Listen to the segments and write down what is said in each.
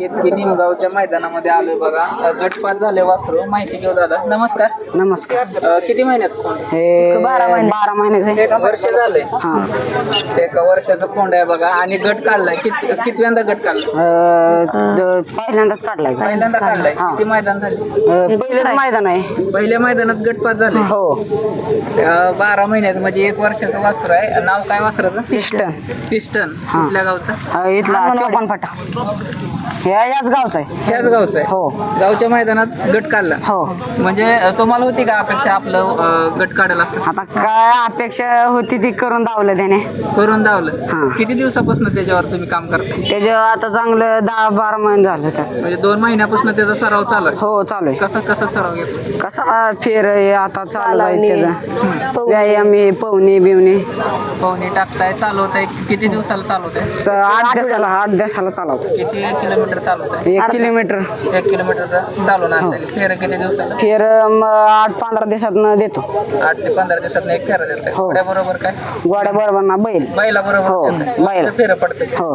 केतकी निमगावच्या मैदानामध्ये आलोय बघा. अ, गटपात झाले वासरू. माहिती घेऊ दादा. नमस्कार. नमस्कार. अ, किती महिन्यात कोण हे बारा महिने. बारा महिन्याचे. एक वर्ष झालंय? हा. एका वर्षाचं कोंड आहे बघा. आणि गट काढलाय. किती कितव्यांदा गट काढलाय? अं, द- पहिल्यांदाच काढलाय. का? पहिल्यांदा काढलाय? हा. किती मैदान झाले? अं, पहिलंच मैदान आहे. पहिल्या मैदानात गटपात झाले? हो. अ, बारा महिन्यात. म्हणजे एक वर्षाचं वासरू आहे. नाव काय वासराचं? पिस्टन पिस्टन हा. कुठल्या गावचं? हा, इथला चोपन फाटा हे याच गावचा आहे. त्याच गावचं आहे. हो. गावच्या मैदानात गट काढला. हो. म्हणजे अ, तुम्हाला होती का अपेक्षा आपलं अ, गट काढायला? असं आता काय अपेक्षा होती ती करून दावलं त्याने. करून दावलं हा. किती दिवसापासून त्याच्यावर तुम्ही काम करताय? त्याच्या आता चांगलं दहा बारा महिने झालं तर म्हणजे दोन महिन्यापासून त्याचा सराव चालू आहे. हो चालू आहे. कसा कसा सराव घेतो कसा फेर आहे आता चालू आहे त्याचा. व्यायाम आहे पवनी बिवणी. पाहुणे टाकताय चालवताय. किती दिवसाला चालवताय? स- आठ दिवसाला आठ दिवसाला चालवतो किती किलोमीटर चालवताय एक किलोमीटर. एक किलोमीटरचा चालवणार असेल फेर किती दिवसाला फेर म, आठ पंधरा दिवसात देतो. आठ ते पंधरा दिवसात एक फेरा देताय. हो. बरोबर काय? गोड्या बरोबर ना बैल. बैला हो, बरोबर बैल. फेर पडते हो.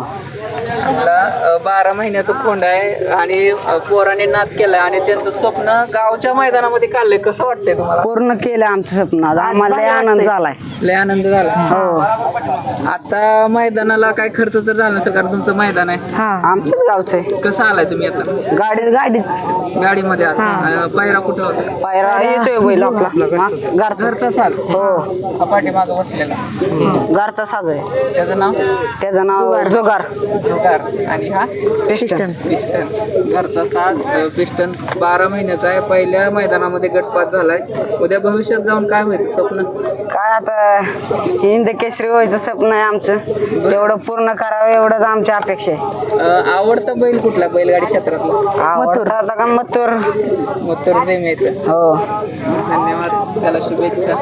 आपला अ, बारा महिन्याचं कोंड आहे आणि अ, पोराने नाद केलाय आणि त्यांचं स्वप्न गावच्या मैदानामध्ये काढलंय. कसं वाटतंय तुम्हाला? पूर्ण केलं आमचं स्वप्न. आज आम्हाला लय आनंद झालाय. लय आनंद झाला. हो. आता मैदानाला काय खर्च तर झाला नसेल कारण तुमचं मैदान आहे. आमच्याच गावचं आहे. कसं आलाय तुम्ही आता? गाडी गाडीत गाडीमध्ये आता. अ, पायरा कुठं होता? पायरा येतोय बैल आपला. हा, घरचा घरचा साल हो. हा पाठीमाग बसलेला. घरचा साज आहे. त्याचं नाव? त्याचं नाव जोगार. जुगार. आणि हा? पिस्टन. पिस्टन. घरचा अ, पिस्टन. बारा महिन्याचा आहे. पहिल्या मैदानामध्ये गटपात झालाय. उद्या भविष्यात जाऊन काय होईल स्वप्न? काय आता हिंद केसरी व्हायचं स्वप्न आहे आमचं. तेवढं पूर्ण करावं एवढंच आमची अपेक्षा आहे. अ, आवडता बैल कुठला बैलगाडी क्षेत्रातला? आवडतं आता का मथुर? मथुर प्रेमी आहे हो. धन्यवाद. त्याला शुभेच्छा.